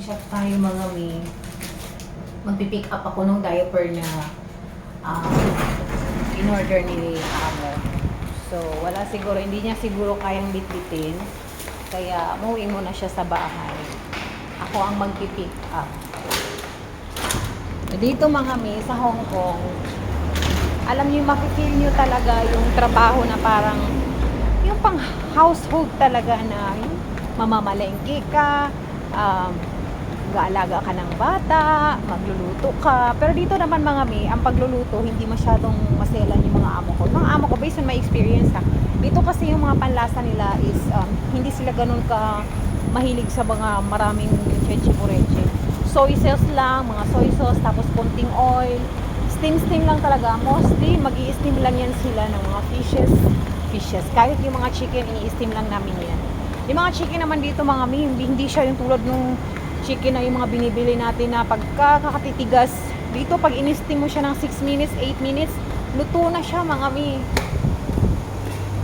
shop tayo mga mi. Magpipick up ako ng diaper na um, in-order ni Amo. So, wala siguro, hindi niya siguro kayang bitbitin. Kaya, umuwi muna siya sa bahay. Ako ang magpipick up. Dito mga mi, sa Hong Kong, alam niyo, makikil niyo talaga yung trabaho na parang, yung pang household talaga na, mamamalengke ka, um, gaalaga ka ng bata, magluluto ka. Pero dito naman mga mi, ang pagluluto, hindi masyadong maselan yung mga amo ko. Mga amo ko, based on my experience ha, dito kasi yung mga panlasa nila is, um, hindi sila ganun ka mahilig sa mga maraming cheche. Soy sauce lang, mga soy sauce, tapos konting oil. Steam-steam lang talaga. Mostly, mag steam lang yan sila ng mga fishes. Fishes. Kahit yung mga chicken, ini-steam lang namin yan. Yung mga chicken naman dito, mga hindi, hindi siya yung tulad nung chicken na yung mga binibili natin na pagka kakatitigas. Dito, pag in-steam mo siya ng 6 minutes, 8 minutes, luto na siya, mga mi.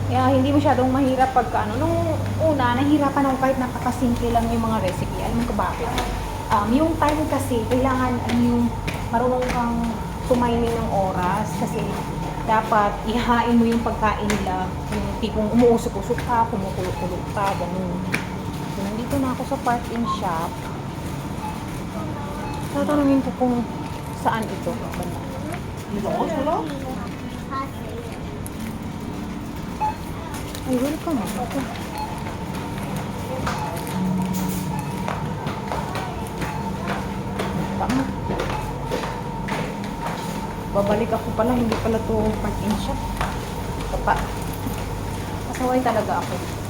Kaya hindi masyadong mahirap pagka ano. Nung una, nahihirapan ako kahit napakasimple lang yung mga recipe. Alam ko bakit? Um, yung time kasi, kailangan ano yung marunong kang tumiming ng oras kasi dapat ihain mo yung pagkain nila. Yung tipong umuusok-usok ka, kumukulog-kulog ka, ganun. So, nandito na ako sa park in shop. Tatanungin ko kung saan ito. Banda. Ay, welcome. Ito. Tama. Babalik ako pala, hindi pala to park in shop. Papa. Pasaway talaga ako.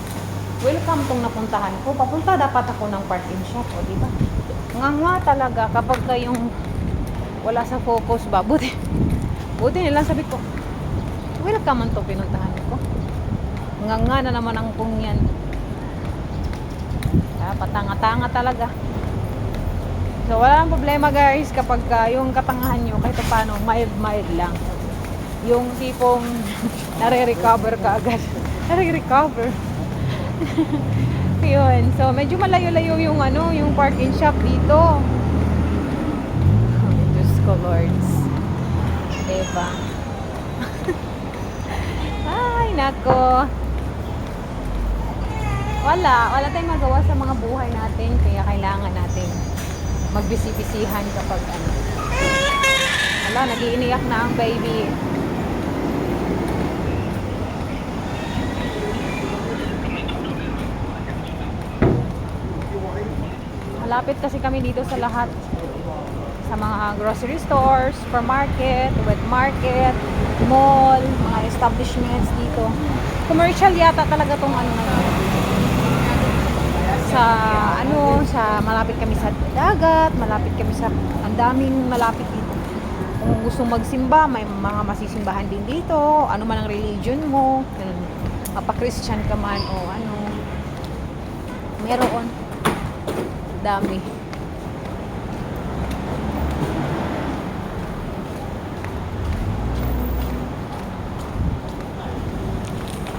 Welcome tong napuntahan ko. Papunta dapat ako ng park in shop, o di ba? Nga talaga kapag kayong wala sa focus ba, buti, buti nilang sabi ko, welcome man to pinuntahan ko. Nga nga na naman ang kung yan. Ah, patanga-tanga talaga. So, wala nang problema guys kapag ka yung katangahan nyo kahit paano, mild-mild lang. Yung tipong nare-recover ka agad. nare-recover. Yun. So, medyo malayo-layo yung ano, yung parking shop dito. Oh, Diyos ko, Lords. Diba? Ay, nako. Wala. Wala tayong magawa sa mga buhay natin. Kaya kailangan natin magbisi-bisihan kapag ano. Wala, nagiiniyak na ang baby. Malapit kasi kami dito sa lahat. Sa mga grocery stores, supermarket, wet market, mall, mga establishments dito. Commercial yata talaga tong ano. Sa ano, sa malapit kami sa dagat, malapit kami sa ang daming malapit dito. Kung gusto magsimba, may mga masisimbahan din dito, ano man ang religion mo, ganun. Mapa-Christian ka man o ano. Meron. Dami.